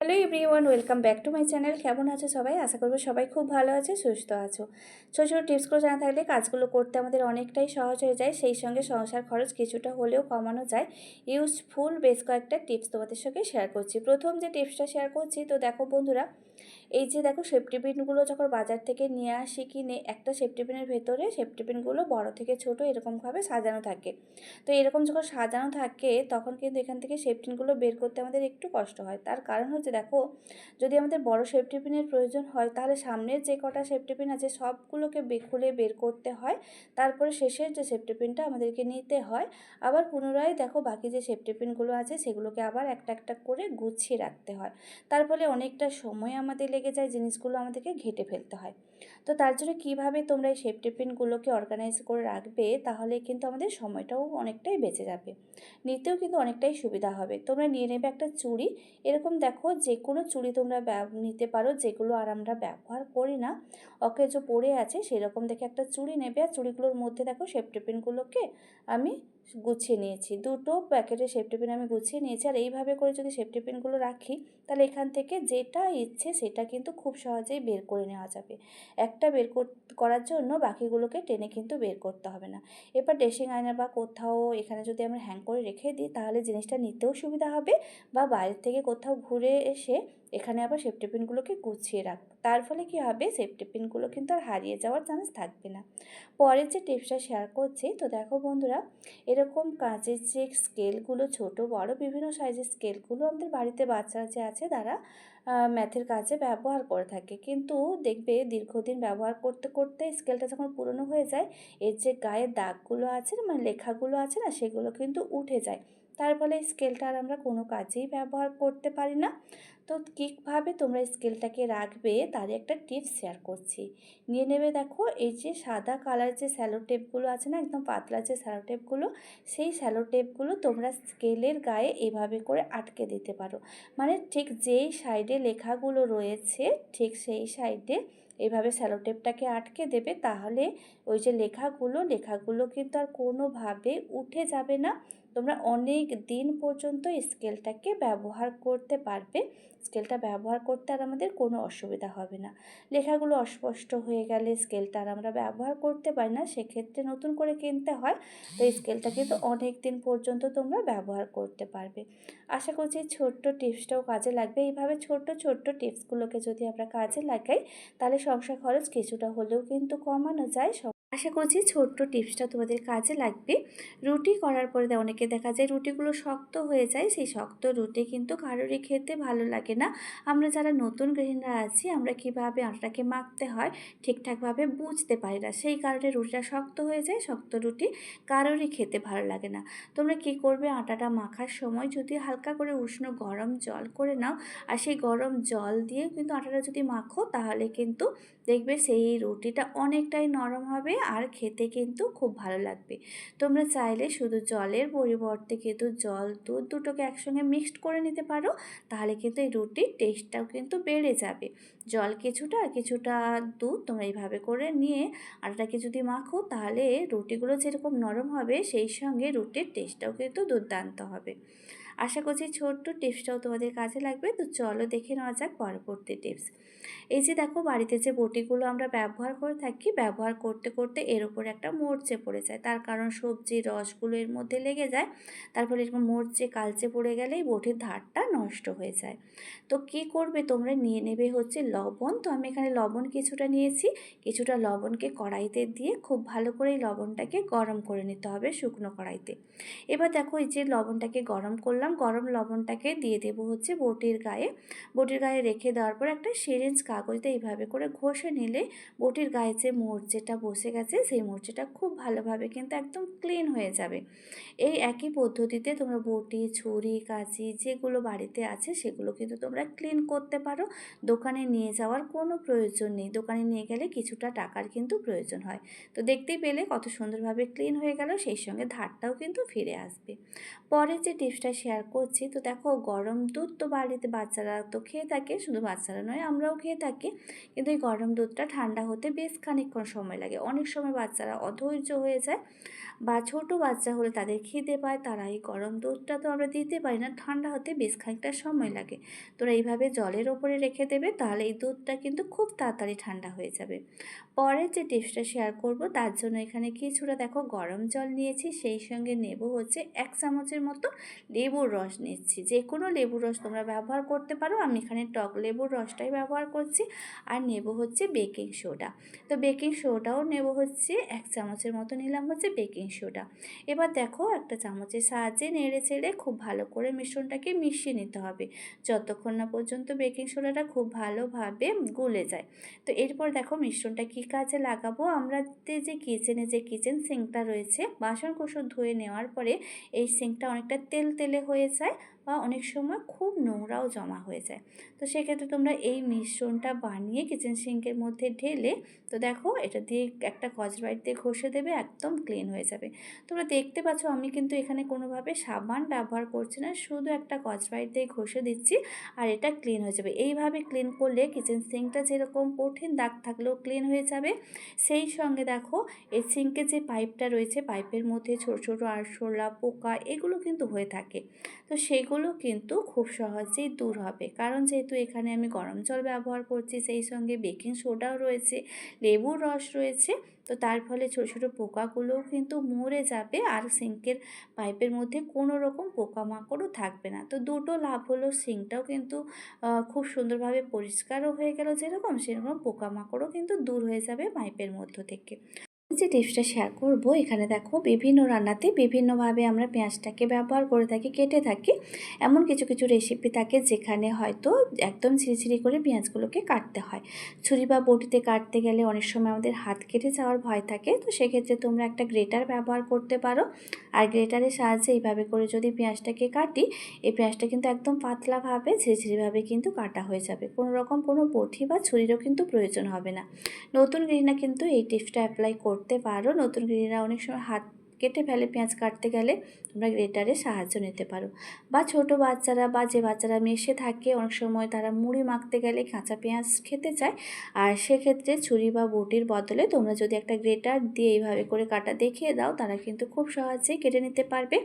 Hello everyone, welcome back to my channel. কেমন আছো সবাই? আশা করব সবাই খুব ভালো আছে, সুস্থ আছো। ছোটো ছোটো টিপসগুলো জানা থাকলে কাজগুলো করতে আমাদের অনেকটাই সহজ হয়ে যায়। সেই সঙ্গে সংসার খরচ কিছুটা হলেও কমানো যায়। ইউজফুল বেশ কয়েকটা টিপস তোমাদের সঙ্গে শেয়ার করছি। প্রথম যে টিপসটা শেয়ার করছি, তো দেখো বন্ধুরা, এই যে দেখো সেফটি পিনগুলো যখন বাজার থেকে নিয়ে আসি কিনে, একটা সেফটি পিনের ভেতরে সেফটি পিনগুলো বড় থেকে ছোট এরকমভাবে সাজানো থাকে। তো এরকম যখন সাজানো থাকে, তখন কিন্তু এখান থেকে সেফটিনগুলো বের করতে আমাদের একটু কষ্ট হয়। তার কারণ হচ্ছে দেখো, যদি আমাদের বড় সেফটি পিনের প্রয়োজন হয়, তাহলে সামনের যে কটা সেফটি পিন আছে, সবগুলোকে খুলে বের করতে হয়। তারপরে শেষের যে সেফটি পিনটা আমাদেরকে নিতে হয়। আবার পুনরায় দেখো, বাকি যে সেফটি পিনগুলো আছে, সেগুলোকে আবার একটা একটা করে গুছিয়ে রাখতে হয়। তার ফলে অনেকটা সময় আমাদের লেগে যায়, জিনিসগুলো আমাদেরকে ঘেটে ফেলতে হয়। তো তার জন্য কীভাবে তোমরা এই সেফটি পিনগুলোকে অর্গানাইজ করে রাখবে, তাহলে কিন্তু আমাদের সময়টাও অনেকটাই বেঁচে যাবে। নিতেও কিন্তু অনেকটাই সুবিধা হবে। তোমরা নিয়ে নেবে একটা চুড়ি। এরকম দেখো যে কোনো চুড়ি তোমরা নিতে পারো, যেগুলো আর আমরা ব্যবহার করি না। অকেজো পড়ে আছে, সেরকম দেখে একটা চুড়ি নেবে, আর চুড়িগুলোর মধ্যে দেখো পিনগুলোকে আমি গুছিয়ে নিয়েছি। দুটো প্যাকেটের সেফটি পিন আমি গুছিয়ে নিয়েছি। আর এইভাবে করে যদি সেফটি পিনগুলো রাখি, তাহলে এখান থেকে যেটা ইচ্ছে সেটা কিন্তু খুব সহজেই বের করে নেওয়া যাবে। একটা বের করার জন্য বাকিগুলোকে টেনে কিন্তু বের করতে হবে না। এবার ড্রেসিং আয়না বা কোথাও এখানে যদি আমরা হ্যাং করে রেখে দিই, তাহলে জিনিসটা নিতেও সুবিধা হবে বা বাইরে থেকে কোথাও ঘুরে এসে এখানে আবার সেফটি পিনগুলোকে গুছিয়ে রাখ। তার ফলে কী হবে? সেফটি পিনগুলো কিন্তু আর হারিয়ে যাওয়ার চান্স থাকবে না। পরের যে টিপসটা শেয়ার করছি, তো দেখো বন্ধুরা, এরকম কাঁচের যে স্কেলগুলো ছোট, বড়, বিভিন্ন সাইজের স্কেলগুলো আমাদের বাড়িতে বাচ্চারা যে আছে, তারা ম্যাথের কাজে ব্যবহার করে থাকে। কিন্তু দেখবে দীর্ঘদিন ব্যবহার করতে করতে স্কেলটা যখন পুরনো হয়ে যায়, এর যে গায়ের দাগগুলো আছে মানে লেখাগুলো আছে না, সেগুলো কিন্তু উঠে যায়। তার ফলে স্কেলটা আর আমরা কোনো কাজেই ব্যবহার করতে পারি না। তো কীভাবে তোমরা স্কেলটাকে রাখবে তারই একটা টিপস শেয়ার করছি। নিয়ে নেবে দেখো, এই যে সাদা কালার যে স্যালো টেপগুলো আছে না, একদম পাতলা যে স্যালো টেপগুলো সেই স্যালো টেপগুলো তোমরা স্কেলের গায়ে এভাবে করে আটকে দিতে পারো। মানে ঠিক যেই সাইডে লেখাগুলো রয়েছে, ঠিক সেই সাইডে এভাবে স্যালোটেপটাকে আটকে দেবে, তাহলে ওই যে লেখাগুলো লেখাগুলো কিন্তু আর কোনোভাবে উঠে যাবে না। তোমরা অনেক দিন পর্যন্ত স্কেলটাকে ব্যবহার করতে পারবে। স্কেলটা ব্যবহার করতে আর আমাদের কোনো অসুবিধা হবে না। লেখাগুলো অস্পষ্ট হয়ে গেলে স্কেলটা আর আমরা ব্যবহার করতে পারি না, সেক্ষেত্রে নতুন করে কিনতে হয়। তো স্কেলটা কিন্তু অনেক দিন পর্যন্ত তোমরা ব্যবহার করতে পারবে। আশা করছি ছোট্ট টিপসটাও কাজে লাগবে। এইভাবে ছোট্ট ছোট্ট টিপসগুলোকে যদি আমরা কাজে লাগাই, তাহলে সংসার খরচ কিছুটা হলেও কিন্তু কমানো যায়। আশা করছি ছোট্ট টিপসটা তোমাদের কাজে লাগবে। রুটি করার পরে অনেকে দেখা যায় রুটিগুলো শক্ত হয়ে যায়, সেই শক্ত রুটি কিন্তু কারোরই খেতে ভালো লাগে না। আমরা যারা নতুন গৃহিণীরা আছি, আমরা কীভাবে আটাটাকে মাখতে হয় ঠিকঠাকভাবে বুঝতে পারি না। সেই কারণে রুটিটা শক্ত হয়ে যায়, শক্ত রুটি কারোরই খেতে ভালো লাগে না। তোমরা কি করবে? আটাটা মাখার সময় যদি হালকা করে উষ্ণ গরম জল করে নাও, আর সেই গরম জল দিয়ে কিন্তু আটাটা যদি মাখো, তাহলে কিন্তু দেখবে সেই রুটিটা অনেকটাই নরম হবে আর খেতে কিন্তু খুব ভালো লাগবে। তোমরা চাইলে শুধু জলের পরিবর্তে কিন্তু জল, দুধ দুটোকে একসঙ্গে মিক্সড করে নিতে পারো, তাহলে কিন্তু এই রুটির টেস্টটাও কিন্তু বেড়ে যাবে। জল কিছুটা কিছুটা দুধ তোমরা এইভাবে করে নিয়ে আটাটাকে যদি মাখো, তাহলে রুটিগুলো যেরকম নরম হবে, সেই সঙ্গে রুটির টেস্টটাও কিন্তু দুর্দান্ত হবে। আশা করছি ছোট্ট টিপসটাও তোমাদের কাজে লাগবে। তো চলো দেখে নেওয়া যাক পরবর্তী টিপস। এই যে দেখো বাড়িতে যে বটিগুলো আমরা ব্যবহার করে থাকি, ব্যবহার করতে করতে এর উপরে একটা মরচে পড়ে যায়। তার কারণ সবজির রসগুলো এর মধ্যে লেগে যায়। তার ফলে এরকম মরচে, কালচে পড়ে গেলেই বটির ধারটা নষ্ট হয়ে যায়। তো কি করবে তোমরা? নিয়ে নেবে হচ্ছে লবণ। তো আমি এখানে লবণ কিছুটা নিয়েছি। কিছুটা লবণকে কড়াইতে দিয়ে খুব ভালো করে এই লবণটাকে গরম করে নিতে হবে শুকনো কড়াইতে। এবার দেখো এই যে লবণটাকে গরম করলাম। গরম লবণটাকে দিয়ে দেবো হচ্ছে বটির গায়ে। বটির গায়ে রেখে দেওয়ার পর একটা সিরিঞ্জ কাগজটা এইভাবে করে ঘষে নিলে বটির গায়ে যে মোর্চেটা বসে গেছে, সেই মোর্চেটা খুব ভালোভাবে কিন্তু একদম ক্লিন হয়ে যাবে। এই একই পদ্ধতিতে তোমরা বটি, ছুরি, কাঁচি যেগুলো বাড়িতে আছে সেগুলো কিন্তু তোমরা ক্লিন করতে পারো। দোকানে নিয়ে যাওয়ার কোনো প্রয়োজন নেই। দোকানে নিয়ে গেলে কিছুটা টাকার কিন্তু প্রয়োজন হয়। তো দেখতেই পেলে কত সুন্দরভাবে ক্লিন হয়ে গেল, সেই সঙ্গে ধারটাও কিন্তু ফিরে আসবে। পরে যে টিপসটা শেয়ার শেয়ার করছি। তো দেখো, গরম দুধ তো বাড়িতে বাচ্চারা তো খেয়ে থাকে, শুধু বাচ্চারা নয়, আমরাও খেয়ে থাকি। কিন্তু এই গরম দুধটা ঠান্ডা হতে বেশ খানিকক্ষণ সময় লাগে। অনেক সময় বাচ্চারা অধৈর্য হয়ে যায় বা ছোট বাচ্চা হলে তাদের খিদে পায়, তারা এই গরম দুধটা তো আমরা দিতে পারি না, ঠান্ডা হতে বেশ খানিকটা সময় লাগে। তোরা এইভাবে জলের ওপরে রেখে দেবে, তাহলে এই দুধটা কিন্তু খুব তাড়াতাড়ি ঠান্ডা হয়ে যাবে। পরে যে টিপসটা শেয়ার করব, তার জন্য এখানে কিছুটা দেখো, গরম জল নিয়েছি, সেই সঙ্গে নেব হচ্ছে এক চামচের মতো লেবুর রস নিচ্ছি। যে কোনো লেবুর রস তোমরা ব্যবহার করতে পারো। আমি এখানে টক লেবুর রসটাই ব্যবহার করছি। আর নেব হচ্ছে বেকিং সোডা। তো বেকিং সোডাও নেব হচ্ছে, এক চামচের মতো নিলাম হচ্ছে বেকিং সোডা। এবার দেখো, একটা চামচের সাহায্যে নেড়ে চেড়ে খুব ভালো করে মিশ্রণটাকে মিশিয়ে নিতে হবে। যতক্ষণ না পর্যন্ত বেকিং সোডাটা খুব ভালোভাবে গলে যায়। তো এরপর দেখো মিশ্রণটা কী কাজে লাগাবো? আমরা যে কিচেনে যে কিচেন সিঙ্কটা রয়েছে, বাসন কোসন ধুয়ে নেওয়ার পরে এই সিঙ্কটা অনেকটা তেল তেলে হয়ে যায়। বা অনেক সময় খুব নোংরাও জমা হয়ে যায়। তো সেক্ষেত্রে তোমরা এই মিশ্রণটা বানিয়ে কিচেন সিঙ্কের মধ্যে ঢেলে, তো দেখো এটা দিয়ে একটা কচবাইট দিয়ে ঘষে দেবে, একদম ক্লিন হয়ে যাবে। তোমরা দেখতে পাচ্ছ আমি কিন্তু এখানে কোনোভাবে সাবান ব্যবহার করছি না, শুধু একটা কচবাইট দিয়ে ঘষে দিচ্ছি আর এটা ক্লিন হয়ে যাবে। এইভাবে ক্লিন করলে কিচেন সিঙ্কটা যেরকম কঠিন, দাগ থাকলেও ক্লিন হয়ে যাবে। সেই সঙ্গে দেখো এই সিঙ্কের যে পাইপটা রয়েছে পাইপের মধ্যে ছোটো ছোটো আরশোলা, পোকা এগুলো কিন্তু হয়ে থাকে। তো সেগুলো কিন্তু খুব সহজেই দূর হবে। কারণ যেহেতু এখানে আমি গরম জল ব্যবহার করছি, সেই সঙ্গে বেকিং সোডাও রয়েছে, লেবুর রস রয়েছে, তো তার ফলে ছোটো ছোটো পোকাগুলোও কিন্তু মরে যাবে আর সিঙ্কের পাইপের মধ্যে কোনো রকম পোকামাকড়ও থাকবে না। তো দুটো লাভ হলো সিঙ্কটাও কিন্তু খুব সুন্দরভাবে পরিষ্কারও হয়ে গেল যেরকম, সেরকম পোকামাকড়ও কিন্তু দূর হয়ে যাবে পাইপের মধ্য থেকে। যে টিপসটা শেয়ার করব, এখানে দেখো বিভিন্ন রান্নাতে বিভিন্নভাবে আমরা পেঁয়াজটাকে ব্যবহার করে থাকি, কেটে থাকি। এমন কিছু কিছু রেসিপি থাকে যেখানে হয়তো একদম ঝিরিঝিরি করে পেঁয়াজগুলোকে কাটতে হয়। ছুরি বা বটিতে কাটতে গেলে অনেক সময় আমাদের হাত কেটে যাওয়ার ভয় থাকে। তো সেক্ষেত্রে তোমরা একটা গ্রেটার ব্যবহার করতে পারো। আর গ্রেটারের সাহায্যে এইভাবে করে যদি পেঁয়াজটাকে কাটি, এই পেঁয়াজটা কিন্তু একদম পাতলাভাবে, ঝিরিঝিরিভাবে কিন্তু কাটা হয়ে যাবে। কোনো রকম কোনো বটি বা ছুরিরও কিন্তু প্রয়োজন হবে না। নতুন গৃহিণা কিন্তু এই টিপসটা অ্যাপ্লাই করতে পারো। নতুন গৃহিণীরা অনেক সময় হাত কেটে ফেলে পেঁয়াজ কাটতে গেলে তোমরা গ্রেটারের সাহায্য নিতে পারো। বা ছোট বাচ্চারা বা যে বাচ্চারা মেশে থাকে, অনেক সময় তারা মুড়ি মাখতে গেলে কাঁচা পেঁয়াজ খেতে চায়। আর সেক্ষেত্রে ছুরি বা বটির বদলে তোমরা যদি একটা গ্রেটার দিয়ে এইভাবে করে কাটা দেখিয়ে দাও, তারা কিন্তু খুব সহজেই কেটে নিতে পারবে।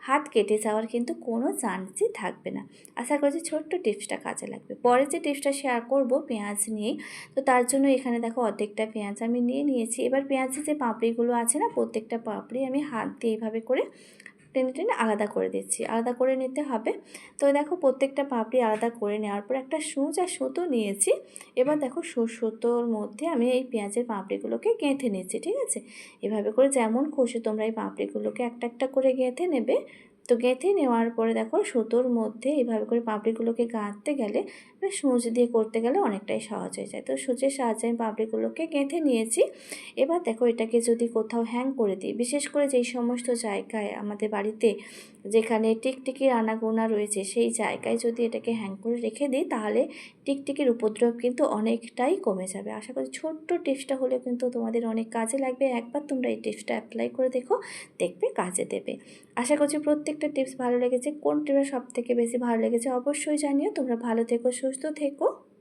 হাত কেটে যাওয়ার কিন্তু কোনো চান্সই থাকবে না। আশা করছি ছোট্ট টিপসটা কাজে লাগবে। পরে যে টিপসটা শেয়ার করব পেঁয়াজ নিয়েই, তো তার জন্য এখানে দেখো অর্ধেকটা পেঁয়াজ আমি নিয়ে নিয়েছি। এবার পেঁয়াজের যে পাপড়িগুলো আছে না, প্রত্যেকটা পাপড়ি আমি হাত দিয়ে এইভাবে করে টেনে টেনে আলাদা করে দিচ্ছি, আলাদা করে নিতে হবে। তো দেখো প্রত্যেকটা পাপড়ি আলাদা করে নেওয়ার পর একটা সুচ আর সুতো নিয়েছি। এবার দেখো সুতোর মধ্যে আমি এই পেঁয়াজের পাপড়িগুলোকে গেঁথে নিচ্ছি, ঠিক আছে? এভাবে করে যেমন খুশি তোমরা এই পাপড়িগুলোকে একটা একটা করে গেঁথে নেবে। তো গেঁথে নেওয়ার পরে দেখো সুতোর মধ্যে এইভাবে করে পাপড়িগুলোকে গাঁথতে গেলে সূচ দিয়ে করতে গেলে অনেকটাই সহজ হয়ে যায়। তো সূচের সাহায্যে আমি পাপড়িগুলোকে গেঁথে নিয়েছি। এবার দেখো এটাকে যদি কোথাও হ্যাং করে দিই। বিশেষ করে যেই সমস্ত জায়গায় আমাদের বাড়িতে যেখানে টিকটিকির আনাগোনা রয়েছে, সেই জায়গায় যদি এটাকে হ্যাং করে রেখে দিই, তাহলে টিকটিকির উপদ্রব কিন্তু অনেকটাই কমে যাবে। আশা করি ছোট্ট টিপসটা হলেও কিন্তু তোমাদের অনেক কাজে লাগবে। একবার তোমরা এই টিপসটা অ্যাপ্লাই করে দেখো, দেখবে, কাজে দেবে। আশা করছি প্রত্যেকটা টিপস ভালো লেগেছে। কোন টিপসটা সব থেকে বেশি ভালো লেগেছে অবশ্যই জানিও। তোমরা ভালো থেকো, সুস্থ থেকো।